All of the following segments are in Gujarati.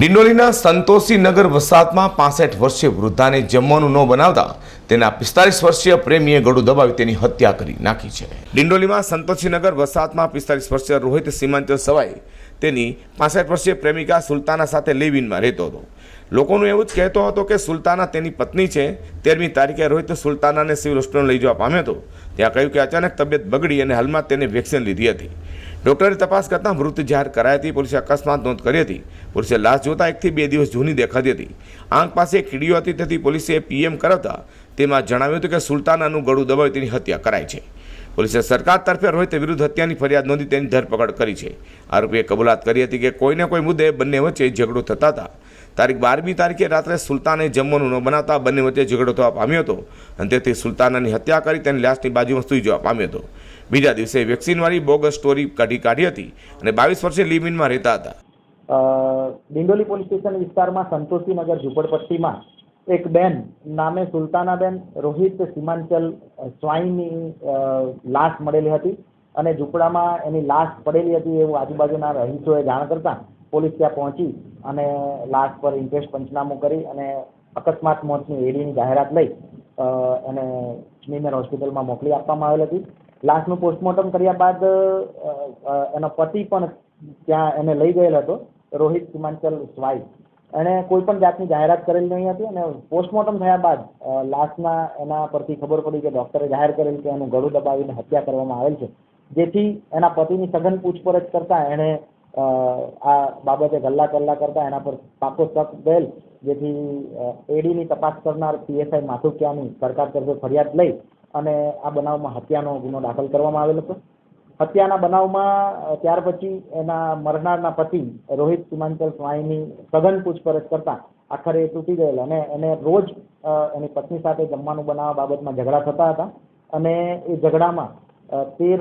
ડિંડોલીના સંતોષીનગર વસાહતમાં પાસઠ વર્ષીય વૃદ્ધાને જમવાનું ન બનાવતા તેના પિસ્તાલીસ વર્ષીય પ્રેમીએ ગળું દબાવી તેની હત્યા કરી નાખી છે. ડિંડોલીમાં સંતોષીનગર વસાહતમાં પિસ્તાલીસ વર્ષીય રોહિત સીમાંચલ સવાઈ તેની પાસઠ વર્ષીય પ્રેમિકા સુલતાના સાથે લિવિનમાં રહેતો હતો. લોકોનું એવું જ કહેતો હતો કે સુલતાના તેની પત્ની છે. તેરમી તારીખે રોહિત સુલતાનાને સિવિલ હોસ્પિટલ લઈ જવા પામ્યો હતો. ત્યાં કહ્યું કે અચાનક તબિયત બગડી અને હાલમાં તેને વેક્સિન લીધી હતી. ડૉક્ટરે તપાસ કરતાં મૃત જાહેર કરાઈ હતી. પોલીસે અકસ્માત નોંધ કરી હતી. પોલીસે લાશ જોતા એકથી બે દિવસ જૂની દેખાતી હતી. આંખ પાસે કીડીઓ હતી, તેથી પોલીસે પીએમ કરાવતા તેમાં જણાવ્યું હતું કે સુલતાનાનું ગળું દબાવી તેની હત્યા કરાઈ છે. પોલીસે સરકાર તરફે રોહિત વિરુદ્ધ હત્યાની ફરિયાદ નોંધી તેની ધરપકડ કરી છે. આરોપીએ કબૂલાત કરી હતી કે કોઈને કોઈ મુદ્દે બંને વચ્ચે ઝઘડો થતા હતા. તારીખ બારમી તારીખે રાત્રે સુલતાને જમવાનું ન બનાવતા બંને વચ્ચે ઝઘડો થવા પામ્યો હતો અને તેથી સુલતાનાની હત્યા કરી તેની લાશની બાજુમાં સૂઈ જવા પામ્યો હતો. બીજા દિવસે વેક્સિનવાળી બોગસ સ્ટોરી કાઢી કાઢી હતી અને બાવીસ વર્ષે લિમિનમાં રહેતા હતા. ડિંડોલી પોલીસ સ્ટેશન વિસ્તારમાં સંતોષીનગર ઝુંપડપટ્ટીમાં એક બેન નામે સુલતાનાબેન રોહિત સીમાંચલ સ્વાઈની લાશ મળેલી હતી અને ઝૂંપડામાં એની લાશ પડેલી હતી એવું આજુબાજુના રહીશોએ જાણ કરતાં પોલીસ ત્યાં પહોંચી અને લાશ પર ઇન્ક્વેસ્ટ પંચનામું કરી અને અકસ્માત મોતની એડીની જાહેરાત લઈ એને સ્મીમેર હોસ્પિટલમાં મોકલી આપવામાં આવેલ હતી. લાશનું પોસ્ટમોર્ટમ કર્યા બાદ એનો પતિ પણ ત્યાં એને લઈ ગયેલ હતો, રોહિત સીમાંચલ સ્વાઈ એણે કોઈ પણ જાતની જાહેરાત કરેલી નહીં હતી અને પોસ્ટમોર્ટમ થયા બાદ લાશના એના પરથી ખબર પડી કે ડૉક્ટરે જાહેર કરેલ કે એનું ગળું દબાવીને હત્યા કરવામાં આવેલ છે. જેથી એના પતિની સઘન પૂછપરછ કરતાં એણે આ બાબતે ગલ્લા કલ્લા કરતા એના પર પાકો શક ગયેલ, જેથી એડીની તપાસ કરનાર પીએસઆઈ માથુકિયાની સરકાર તરફે ફરિયાદ લઈ અને આ બનાવમાં હત્યાનો ગુનો દાખલ કરવામાં આવેલ હતો. હત્યાના બનાવમાં ત્યાર પછી એના મરનારના પતિ રોહિત સીમાંચલ સ્વાઈની સઘન પૂછપરછ કરતા આખરે તૂટી ગયેલ અને એને રોજ એની પત્ની સાથે જમવાનું બનાવવા બાબતમાં ઝઘડા થતા હતા અને એ ઝઘડામાં તેર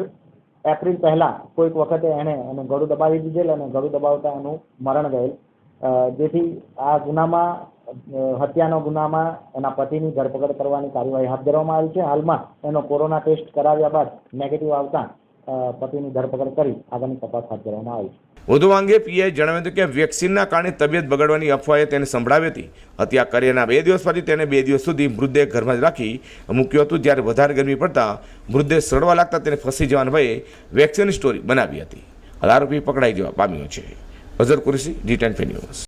એપ્રિલ પહેલા કોઈક વખતે એણે એને ગળું દબાવી દીધેલ અને ગળું દબાવતા એનું મરણ ગયેલ. જેથી આ ગુનામાં હત્યાનો ગુનામાં એના પતિની ધરપકડ કરવાની કાર્યવાહી હાથ ધરવામાં આવી છે. હાલમાં એનો કોરોના ટેસ્ટ કરાવ્યા બાદ નેગેટિવ આવતા પતિની ધરપકડ કરી આગળની તપાસ હાથ ધરવામાં આવી વધુ અંગે પીઆઈ જણાવ્યું હતું કે વેક્સિનના કારણે તબિયત બગડવાની અફવાએ તેને સંભળાવી હતી. હત્યા કર્યાના બે દિવસ પછી તેને બે દિવસ સુધી મૃતદેહ ઘરમાં જ રાખી મૂક્યું હતું. જ્યારે વધારે ગરમી પડતા મૃતદેહ સડવા લાગતા તેને ફસી જવાના ભયે વેક્સિનની સ્ટોરી બનાવી હતી. આરોપી પકડાઈ જવા પામ્યો છે. Azhar Qureshi, G ten news.